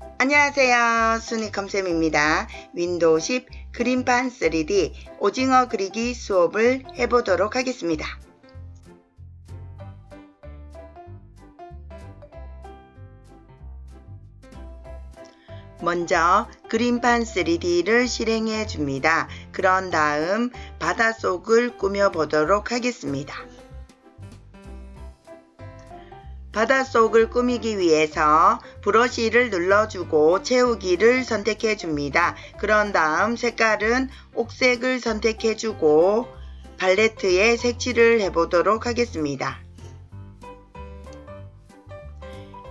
안녕하세요. 순이컴쌤입니다. 윈도우 10 그림판 3D 오징어 그리기 수업을 해보도록 하겠습니다. 먼저 그림판 3D를 실행해 줍니다. 그런 다음 바닷속을 꾸며 보도록 하겠습니다. 바닷속을 꾸미기 위해서 브러쉬를 눌러주고 채우기를 선택해 줍니다. 그런 다음 색깔은 옥색을 선택해 주고 팔레트에 색칠을 해보도록 하겠습니다.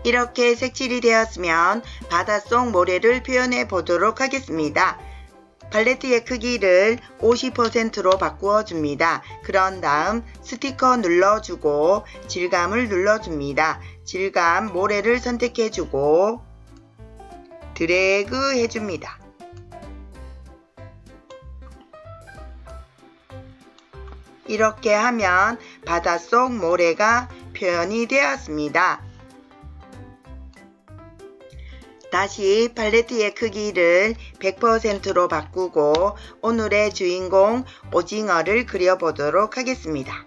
이렇게 색칠이 되었으면 바닷속 모래를 표현해 보도록 하겠습니다. 팔레트의 크기를 50%로 바꾸어 줍니다. 그런 다음 스티커 눌러주고 질감을 눌러줍니다. 질감 모래를 선택해 주고 드래그 해줍니다. 이렇게 하면 바닷속 모래가 표현이 되었습니다. 다시 팔레트의 크기를 100%로 바꾸고 오늘의 주인공 오징어를 그려보도록 하겠습니다.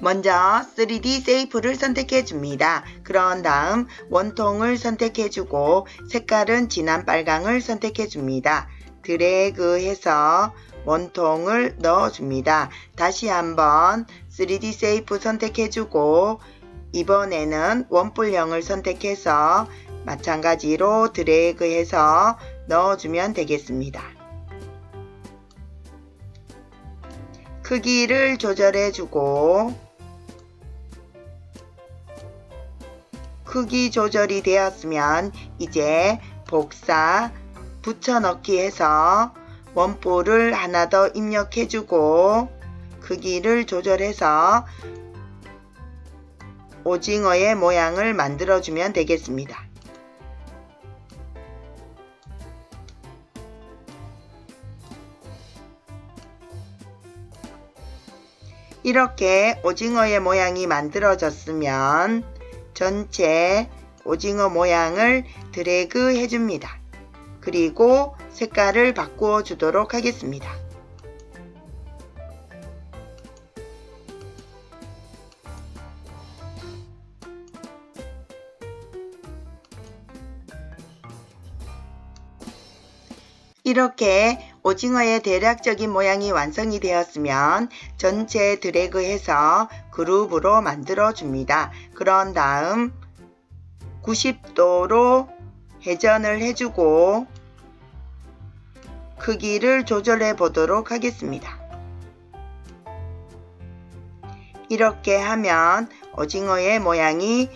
먼저 3D 세이프를 선택해 줍니다. 그런 다음 원통을 선택해 주고 색깔은 진한 빨강을 선택해 줍니다. 드래그 해서 원통을 넣어 줍니다. 다시 한번 3D 세이프 선택해 주고 이번에는 원뿔형을 선택해서 마찬가지로 드래그해서 넣어주면 되겠습니다. 크기를 조절해주고 크기 조절이 되었으면 이제 복사 붙여넣기 해서 원뿔을 하나 더 입력해주고 크기를 조절해서 오징어의 모양을 만들어주면 되겠습니다. 이렇게 오징어의 모양이 만들어졌으면 전체 오징어 모양을 드래그 해줍니다. 그리고 색깔을 바꾸어 주도록 하겠습니다. 이렇게 오징어의 대략적인 모양이 완성이 되었으면 전체 드래그해서 그룹으로 만들어 줍니다. 그런 다음 90도로 회전을 해주고 크기를 조절해 보도록 하겠습니다. 이렇게 하면 오징어의 모양이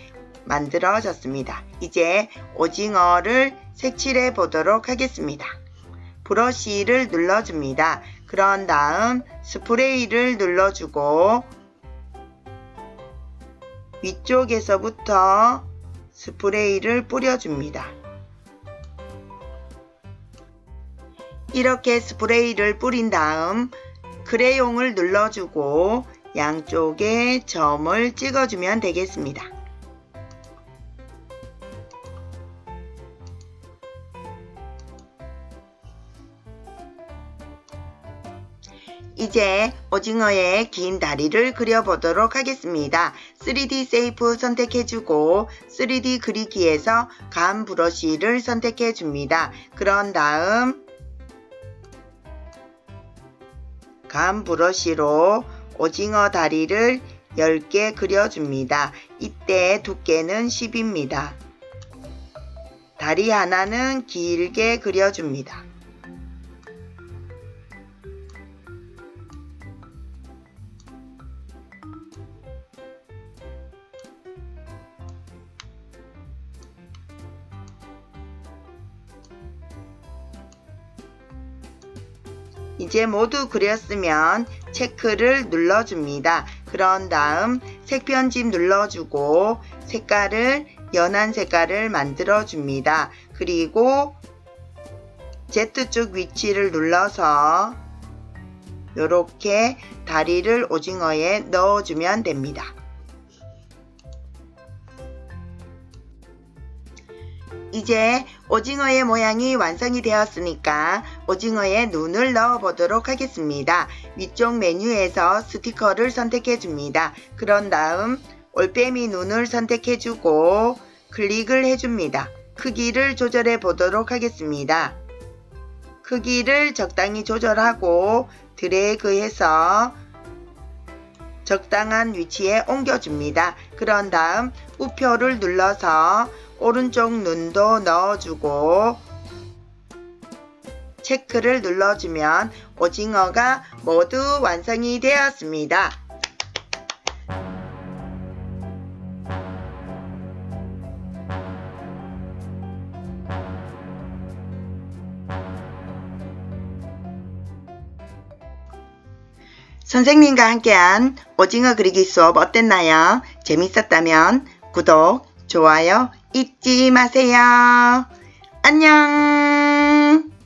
만들어졌습니다. 이제 오징어를 색칠해 보도록 하겠습니다. 브러쉬를 눌러줍니다. 그런 다음 스프레이를 눌러주고 위쪽에서부터 스프레이를 뿌려줍니다. 이렇게 스프레이를 뿌린 다음 크레용을 눌러주고 양쪽에 점을 찍어주면 되겠습니다. 이제 오징어의 긴 다리를 그려보도록 하겠습니다. 3D 세이프 선택해주고 3D 그리기에서 감 브러쉬를 선택해줍니다. 그런 다음 감 브러쉬로 오징어 다리를 10개 그려줍니다. 이때 두께는 10입니다. 다리 하나는 길게 그려줍니다. 이제 모두 그렸으면 체크를 눌러줍니다. 그런 다음 색편집 눌러주고 색깔을 연한 색깔을 만들어 줍니다. 그리고 Z축 위치를 눌러서 이렇게 다리를 오징어에 넣어주면 됩니다. 이제 오징어의 모양이 완성이 되었으니까 오징어에 눈을 넣어 보도록 하겠습니다. 위쪽 메뉴에서 스티커를 선택해 줍니다. 그런 다음 올빼미 눈을 선택해 주고 클릭을 해 줍니다. 크기를 조절해 보도록 하겠습니다. 크기를 적당히 조절하고 드래그해서 적당한 위치에 옮겨줍니다. 그런 다음 우표를 눌러서 오른쪽 눈도 넣어주고 체크를 눌러주면 오징어가 모두 완성이 되었습니다. 선생님과 함께한 오징어 그리기 수업 어땠나요? 재밌었다면 구독, 좋아요 잊지 마세요. 안녕!